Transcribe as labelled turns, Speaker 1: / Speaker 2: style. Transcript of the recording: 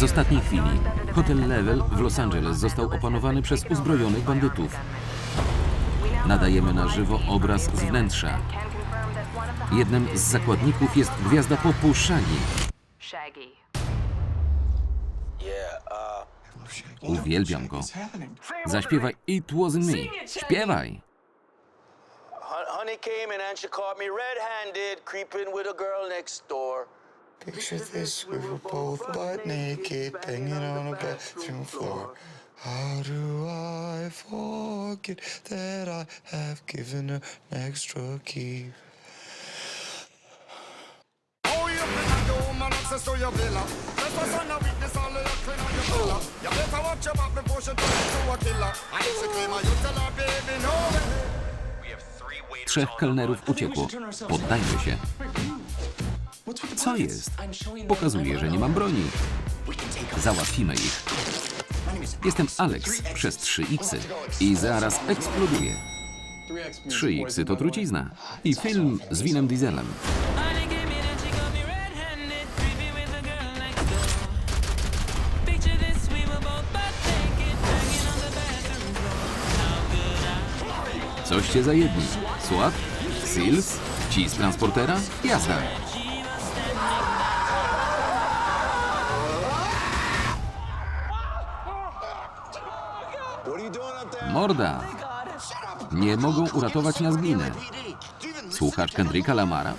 Speaker 1: Z ostatniej chwili hotel Level w Los Angeles został opanowany przez uzbrojonych bandytów. Nadajemy na żywo obraz z wnętrza. Jednym z zakładników jest gwiazda popu Shaggy. Uwielbiam go. Zaśpiewaj It Wasn't Me. Śpiewaj!
Speaker 2: hon- honey came and she caught me red-handed, creeping with a girl next door.
Speaker 3: Picture this, we were both butt naked, banging on a bathroom floor. How do I forget that I have given her an extra key?
Speaker 4: Oh, you been the woman access to your villa. Just a son of witness all of your clean on your villa. You better watch your back before she turn into a killer. And if she claim her, you tell her, baby, no.
Speaker 1: Trzech kelnerów uciekło. Poddajmy się. Co jest? Pokazuje, że nie mam broni. Załatwimy ich. Jestem Alex przez 3X i zaraz eksploduję. 3X to trucizna. I film z Winem Dieselem.
Speaker 5: Honey gave me that she got me red-handed, creepy with
Speaker 1: Morda! Nie mogą uratować nas gminy. Słuchasz Kendricka Lamara?